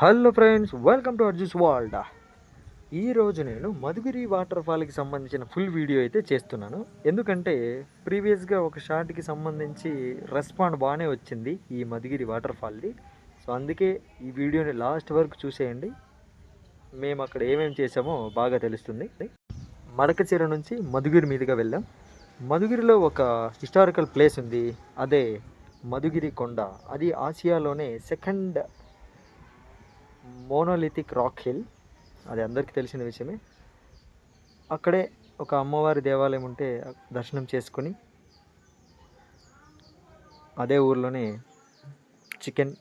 Hello friends welcome to అర్జుస్ world. ఈరోజు నేను మధుగిరి వాటర్ ఫాల్కి సంబంధించిన ఫుల్ వీడియో అయితే చేస్తున్నాను. ఎందుకంటే ప్రీవియస్గా ఒక షార్ట్కి సంబంధించి రెస్పాండ్ బాగానే వచ్చింది ఈ మధుగిరి వాటర్ ఫాల్ది. సో అందుకే ఈ వీడియోని లాస్ట్ వరకు చూసేయండి. మేము అక్కడ ఏమేమి చేసామో బాగా తెలుస్తుంది. మడకచీర నుంచి మధుగిరి మీదుగా వెళ్ళాం. మధుగిరిలో ఒక హిస్టారికల్ ప్లేస్ ఉంది. అదే మధుగిరి కొండ. అది ఆసియాలోనే సెకండ్ మోనోలిథిక్ రాక్ హిల్. అది అందరికీ తెలిసిన విషయమే. అక్కడే ఒక అమ్మవారి దేవాలయం ఉంటే దర్శనం చేసుకొని అదే ఊర్లోనే చికెన్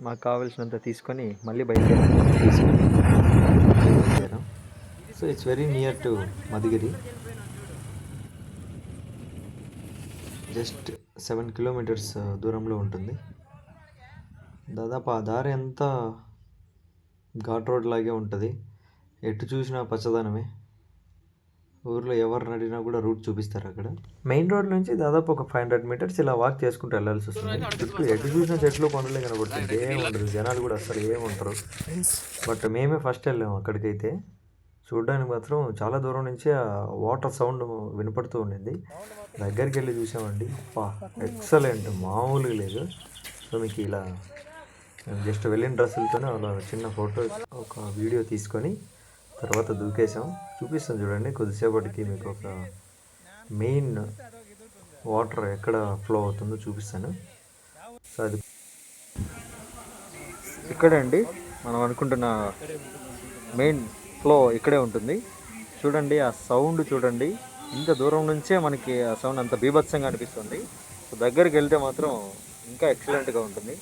మాకు కావలసినంత తీసుకొని మళ్ళీ బయలుదేరాం. తీసుకొని so it's very near to Madhugiri. Just seven kilometres దూరంలో ఉంటుంది. దాదాపు ఆ దారి అంతా ఘాట్ రోడ్ లాగే ఉంటుంది. ఎటు చూసినా పచ్చదనమే. ఊర్లో ఎవరు నడినా కూడా రూట్ చూపిస్తారు అక్కడ. మెయిన్ రోడ్ నుంచి దాదాపు ఒక ఫైవ్ హండ్రెడ్ మీటర్స్ ఇలా వాక్ చేసుకుంటూ వెళ్ళాల్సి వస్తుంది. చుట్టూ ఎటు చూసిన చెట్లు కొండలే కనబడుతుంది ఏం ఉండదు జనాలు కూడా అసలు ఏముంటారు. బట్ మేమే ఫస్ట్ వెళ్ళాము అక్కడికైతే. చూడడానికి మాత్రం చాలా దూరం నుంచి ఆ వాటర్ సౌండ్ వినపడుతూ ఉండింది. దగ్గరికి వెళ్ళి చూసామండి. ఎక్సలెంట్. మామూలుగా లేదు. సో మీకు ఇలా జస్ట్ వెళ్ళిన డ్రెస్సులతోనే అలా చిన్న ఫోటో ఒక వీడియో తీసుకొని తర్వాత దూకేసాం చూపిస్తాను చూడండి కొద్దిసేపటికి మీకు ఒక మెయిన్ వాటర్ ఎక్కడ ఫ్లో అవుతుందో చూపిస్తాను. సో అది ఇక్కడే అండి. మనం అనుకుంటున్న మెయిన్ ఫ్లో ఇక్కడే ఉంటుంది. చూడండి ఆ సౌండ్ చూడండి. ఇంత దూరం నుంచే మనకి ఆ సౌండ్ అంత బీభత్సంగా అనిపిస్తుంది. సో దగ్గరికి వెళ్తే మాత్రం ఇంకా ఎక్సలెంట్గా ఉంటుంది.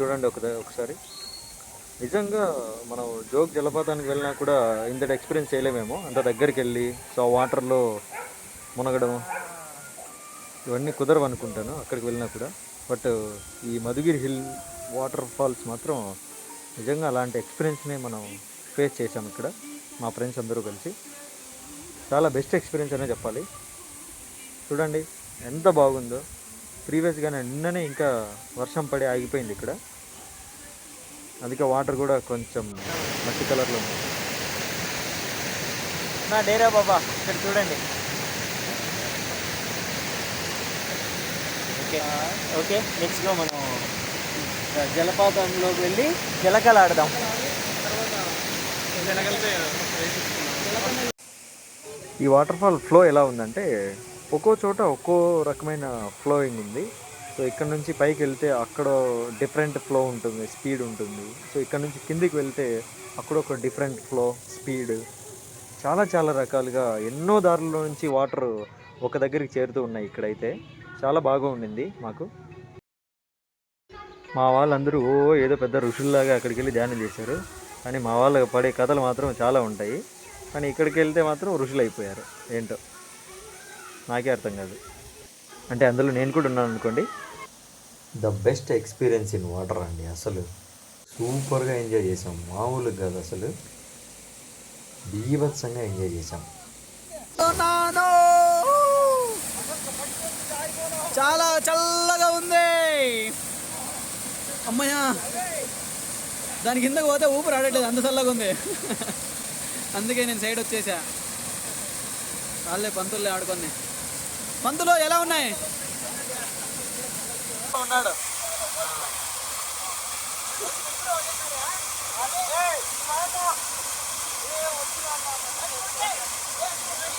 చూడండి ఒక ఒకసారి. నిజంగా మనం జోగ్ జలపాతానికి వెళ్ళినా కూడా ఇంతటి ఎక్స్పీరియన్స్ చేయలేమేమో. అంత దగ్గరికి వెళ్ళి సో వాటర్లో మునగడం ఇవన్నీ కుదరవు అనుకుంటాను అక్కడికి వెళ్ళినా కూడా. బట్ ఈ మధుగిరి హిల్ వాటర్ ఫాల్స్ మాత్రం నిజంగా అలాంటి ఎక్స్పీరియన్స్ని మనం ఫేస్ చేసాం ఇక్కడ మా ఫ్రెండ్స్ అందరూ కలిసి. చాలా బెస్ట్ ఎక్స్పీరియన్స్ అనే చెప్పాలి. చూడండి ఎంత బాగుందో. ప్రీవియస్గానే నిన్ననే ఇంకా వర్షం పడి ఆగిపోయింది ఇక్కడ. అందుకే వాటర్ కూడా కొంచెం మట్టి కలర్లో ఉంది. నా డేరా బాబా ఇక్కడ చూడండి. ఓకే ఓకే నెక్స్ట్గా మనం జలపాతంలోకి వెళ్ళి జలకలు ఆడదాం. ఈ వాటర్ ఫాల్ ఫ్లో ఎలా ఉందంటే ఒక్కో చోట ఒక్కో రకమైన ఫ్లోయింగ్ ఉంది. సో ఇక్కడ నుంచి పైకి వెళ్తే అక్కడ డిఫరెంట్ ఫ్లో ఉంటుంది స్పీడ్ ఉంటుంది. సో ఇక్కడ నుంచి కిందికి వెళ్తే అక్కడ ఒక డిఫరెంట్ ఫ్లో స్పీడ్. చాలా చాలా రకాలుగా ఎన్నో దారుల నుంచి వాటర్ ఒక దగ్గరికి చేరుతూ ఉన్నాయి ఇక్కడైతే. చాలా బాగా ఉండింది మాకు. మా వాళ్ళందరూ ఓ ఏదో పెద్ద ఋషుల్లాగా అక్కడికి వెళ్ళి ధ్యానం చేశారు. కానీ మా వాళ్ళ పడే కథలు మాత్రం చాలా ఉంటాయి. కానీ ఇక్కడికి వెళ్తే మాత్రం ఋషులు అయిపోయారు ఏంటో? నాకే అర్థం కాదు. అంటే అందులో నేను కూడా ఉన్నాను అనుకోండి. The best experience in water అండి అసలు. సూపర్గా ఎంజాయ్ చేసాం. మామూలుగా కాదు అసలు. బీభత్సంగా ఎంజాయ్ చేసాం. చాలా చల్లగా ఉంది. అమ్మయ్యా! దాని కిందకు పోతే ఊపిరి ఆడట్లేదు. అంత చల్లగా ఉంది. అందుకే నేను సైడ్ వచ్చేసా. వాళ్ళే పంతుల్లే ఆడుకొని. పంతులు ఎలా ఉన్నాయి? ఉన్నాడు.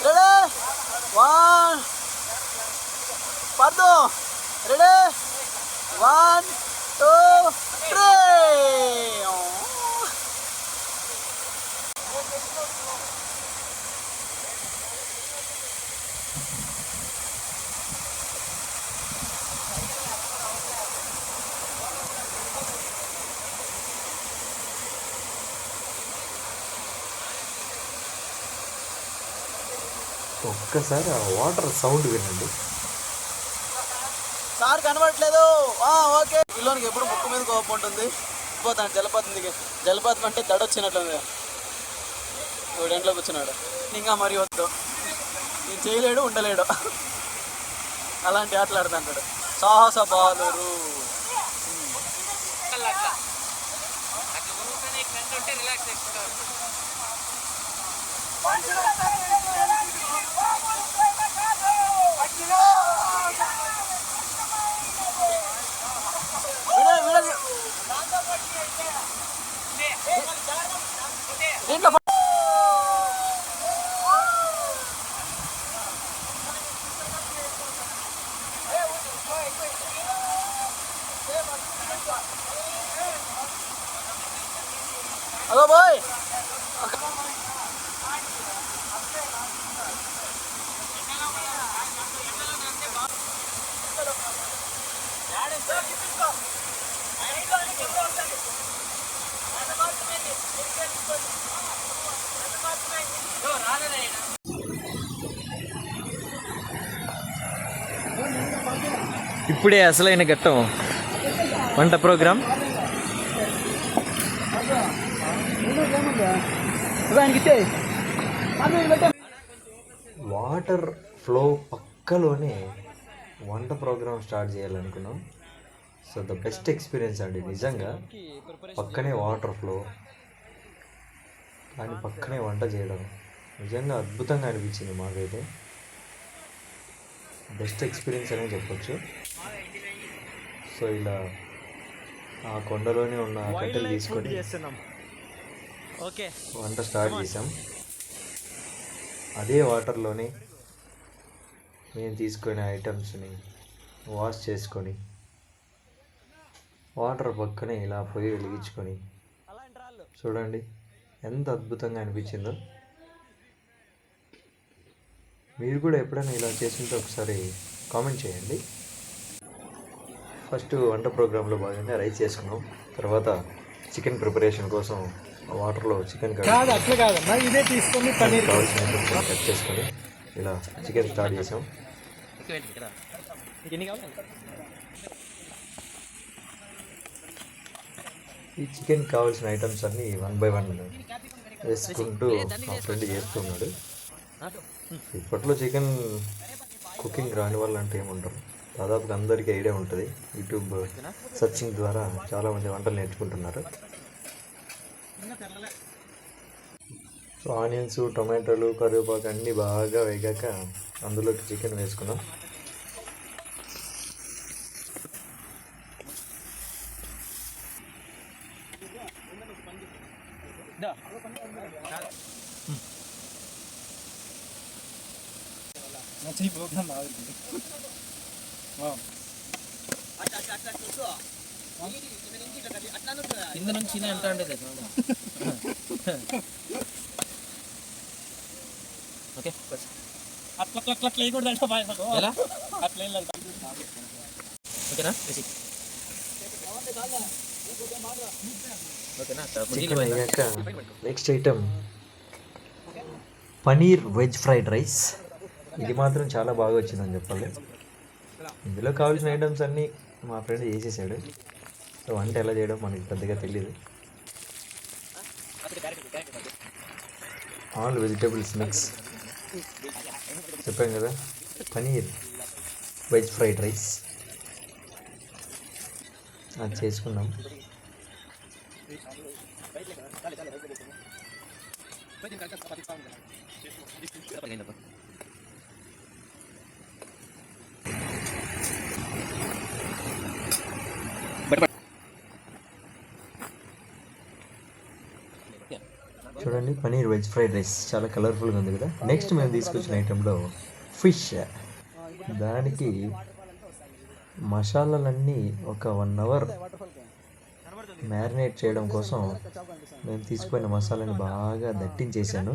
రెడీ? వన్. పద్దు. రెడీ? One two three. ఒక్కసారి ఆ వాటర్ సౌండ్ వినండి. సార్ కనబడట్లేదు. ఆ, ఓకే. పిల్లోనికి ఎప్పుడు ముక్కు మీద కోపం ఉంటుంది. పోతాను జలపాతం దిగి జలపాతం అంటే దడ వచ్చినట్లుంది ఇంట్లో కూర్చున్నాడు. ఇంకా మరి వద్దు. నేను చేయలేడు ఉండలేడు. అలాంటి ఆటలు ఆడుతుంటాడు. సాహస బాలురు దీంట్లో హలో బాయ్ ఇప్పుడే అసలైన ఘట్టం. వంట ప్రోగ్రామ్ వాటర్ ఫ్లో పక్కలోనే వంట ప్రోగ్రామ్ స్టార్ట్ చేయాలనుకున్నాం. సో ద బెస్ట్ ఎక్స్పీరియన్స్ అండి. నిజంగా పక్కనే వాటర్ ఫ్లో కానీ పక్కనే వంట చేయడం. నిజంగా అద్భుతంగా అనిపించింది మాకైతే. బెస్ట్ ఎక్స్పీరియన్స్ అనే చెప్పొచ్చు. సో ఇలా ఆ కొండలోనే ఉన్న కట్టెలు తీసుకొని ఓకే. వంట స్టార్ట్ చేసాం అదే వాటర్లోనే మేము తీసుకునే ఐటమ్స్ని వాష్ చేసుకొని వాటర్ పక్కనే ఇలా పొయ్యి వెలిగించుకొని చూడండి ఎంత అద్భుతంగా అనిపించిందో. మీరు కూడా ఎప్పుడైనా ఇలా చేసుకుంటే ఒకసారి కామెంట్ చేయండి. ఫస్ట్ వంట ప్రోగ్రాంలో భాగంగా రైస్ చేసుకున్నాం. తర్వాత చికెన్ ప్రిపరేషన్ కోసం వాటర్లో చికెన్ కాదు అట్లా కాదమ్మా ఇదే తీసుకొని పన్నీర్ కావాల్సిన కట్ చేసుకొని ఇలా చికెన్ స్టార్ట్ చేసాం. ఈ చికెన్ కావాల్సిన ఐటమ్స్ అన్నీ వన్ బై వన్ వేసుకుంటూ మా ఫ్రెండ్ చేస్తున్నాడు. ఇప్పట్లో చికెన్ కుకింగ్ రాని వాళ్ళు అంటే ఏముంటారు దాదాపుగా అందరికీ ఐడియా ఉంటుంది. యూట్యూబ్ సర్చింగ్ ద్వారా చాలామంది వంటలు నేర్చుకుంటున్నారు. సో ఆనియన్స్ టొమాటోలు కరివేపాకు అన్నీ బాగా వేగాక అందులోకి చికెన్ వేసుకున్నాం ప్రోగ్రామ్ బాగుంది కింద నుంచి ఎంత ఉండేది ఓకే అట్లా అట్లా అట్లా వేయకూడదు అంటే ఎలా? అట్లా వెళ్ళాలి ఓకేనా? ఓకేనా? చికెన్ అయ్యాక next item paneer veg fried rice. ఇది మాత్రం చాలా బాగా వచ్చిందని చెప్పాలి. ఇందులో కావాల్సిన ఐటమ్స్ అన్నీ మా ఫ్రెండ్ చేసేసాడు. వంట ఎలా చేయడం మనకి పెద్దగా తెలియదు ఆల్ వెజిటేబుల్స్ మిక్స్ చెప్పాం కదా పనీర్ వెజ్ ఫ్రైడ్ రైస్ అది చేసుకున్నాం. చూడండి పనీర్ వెజ్ ఫ్రైడ్ రైస్. చాలా కలర్ఫుల్గా ఉంది కదా. నెక్స్ట్ మేము తీసుకొచ్చిన ఐటెంలో ఫిష్ దానికి మసాలాలన్నీ ఒక వన్ అవర్ మ్యారినేట్ చేయడం కోసం మేము తీసుకుపోయిన మసాలాని బాగా దట్టించేసాను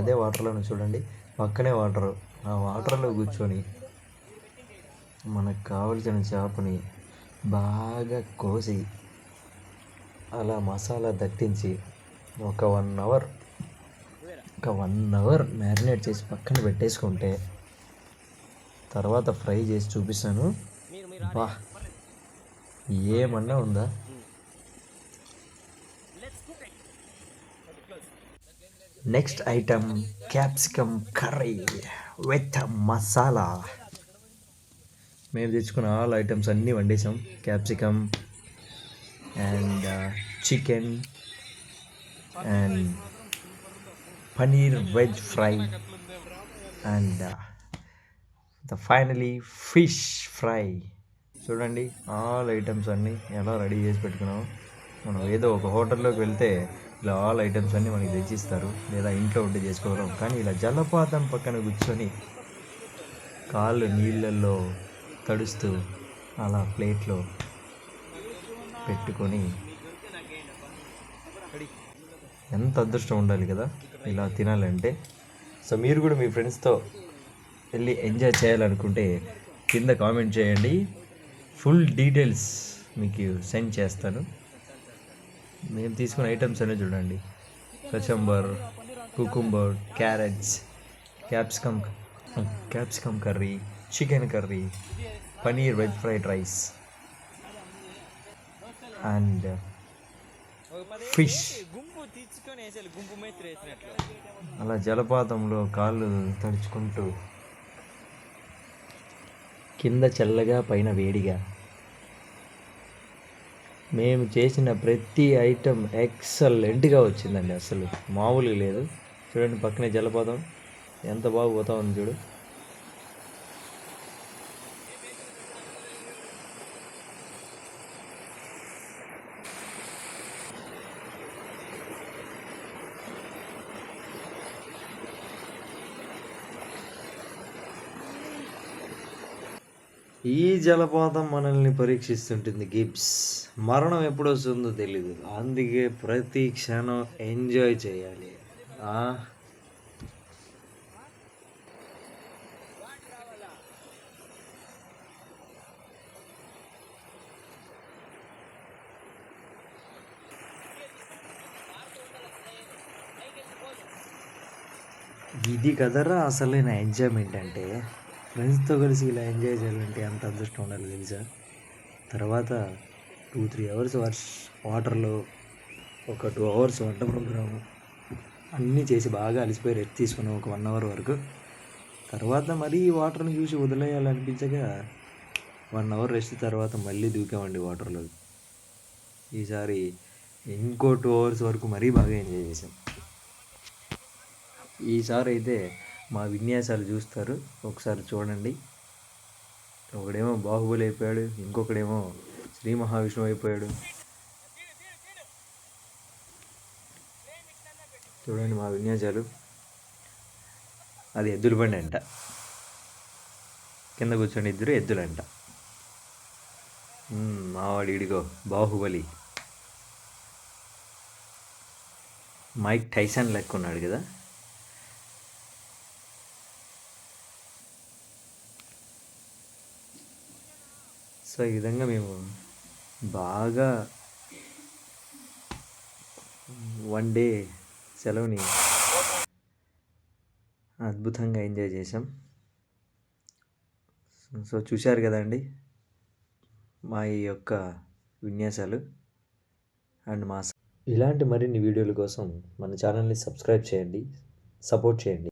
అదే వాటర్లో చూడండి. పక్కనే వాటర్ ఆ వాటర్లో కూర్చొని మనకు కావలసిన చేపని బాగా కోసి అలా మసాలా దట్టించి ఒక వన్ అవర్. ఒక వన్ అవర్ మ్యారినేట్ చేసి పక్కన పెట్టేసుకుంటే తర్వాత ఫ్రై చేసి చూపిస్తాను. బా ఏమన్నా ఉందా? Next item capsicum curry with masala. మేము తెచ్చుకున్న ఆల్ ఐటమ్స్ అన్నీ వండేసాం capsicum and chicken. And paneer veg fry and the finally fish fry చూడండి ఆల్ ఐటమ్స్ అన్నీ ఎలా రెడీ చేసి పెట్టుకున్నాము మనం ఏదో ఒక హోటల్లోకి వెళ్తే ఇలా ఆల్ ఐటమ్స్ అన్నీ మనకి తెచ్చిస్తారు. లేదా ఇంట్లో ఉండి చేసుకోవడం కానీ ఇలా జలపాతం పక్కన కూర్చొని కాళ్ళు నీళ్ళల్లో తడుస్తూ అలా ప్లేట్లో పెట్టుకొని ఎంత అదృష్టం ఉండాలి కదా ఇలా తినాలంటే. సో మీరు కూడా మీ ఫ్రెండ్స్తో వెళ్ళి ఎంజాయ్ చేయాలనుకుంటే కింద కామెంట్ చేయండి. ఫుల్ డీటెయిల్స్ మీకు సెండ్ చేస్తాను. మేము తీసుకున్న ఐటమ్స్ అనే చూడండి. Kachumber cucumber carrots capsicum capsicum curry chicken curry paneer veg fried rice and fish. అలా జలపాతంలో కాళ్ళు తడుచుకుంటూ కింద చల్లగా పైన వేడిగా. మేము చేసిన ప్రతి ఐటెం ఎక్సలెంట్గా వచ్చిందండి అసలు. మామూలుగా లేదు. చూడండి పక్కనే జలపాతం. ఎంత బాగా పోతా ఉంది చూడు. ఈ జలపాతం మనల్ని పరీక్షిస్తుంటుంది గిబ్స్. మరణం ఎప్పుడు వస్తుందో తెలీదు. అందుకే ప్రతి క్షణం ఎంజాయ్ చేయాలి. ఆ? ఇది కదరా అసలైన ఎంజాయ్మెంట్ అంటే? ఫ్రెండ్స్తో కలిసి ఇలా ఎంజాయ్ చేయాలంటే ఎంత అదృష్టం ఉండాలి తెలుసా? తర్వాత టూ త్రీ అవర్స్ వర్ష్ వాటర్లో ఒక టూ అవర్స్ వంట ప్రోగ్రాము అన్నీ చేసి బాగా అలసిపోయి రెస్ట్ తీసుకున్నాం ఒక వన్ అవర్ వరకు. తర్వాత మరీ వాటర్ని చూసి వదిలేయాలనిపించగా వన్ అవర్ రెస్ట్ తర్వాత మళ్ళీ దూకామండి వాటర్లో. ఈసారి ఇంకో టూ అవర్స్ వరకు మరీ బాగా ఎంజాయ్ చేసాం ఈసారి అయితే మా విన్యాసాలు చూస్తారు. ఒకసారి చూడండి. ఒకడేమో బాహుబలి అయిపోయాడు ఇంకొకడేమో శ్రీ మహావిష్ణువు అయిపోయాడు. చూడండి మా విన్యాసాలు. అది ఎద్దుల బండి అంట. కింద కూర్చొని ఇద్దరు ఎద్దులంట. మావాడి మావాడు ఇడిగో బాహుబలి. మైక్ టైసన్ లెక్క ఉన్నాడు కదా. సో ఈ విధంగా మేము బాగా వన్ డే సెలవుని అద్భుతంగా ఎంజాయ్ చేసాం సో చూశారు కదండి మా ఈ యొక్క విన్యాసాలు అండ్ మా ఇలాంటి మరిన్ని వీడియోల కోసం మన ఛానల్ని సబ్స్క్రైబ్ చేయండి సపోర్ట్ చేయండి.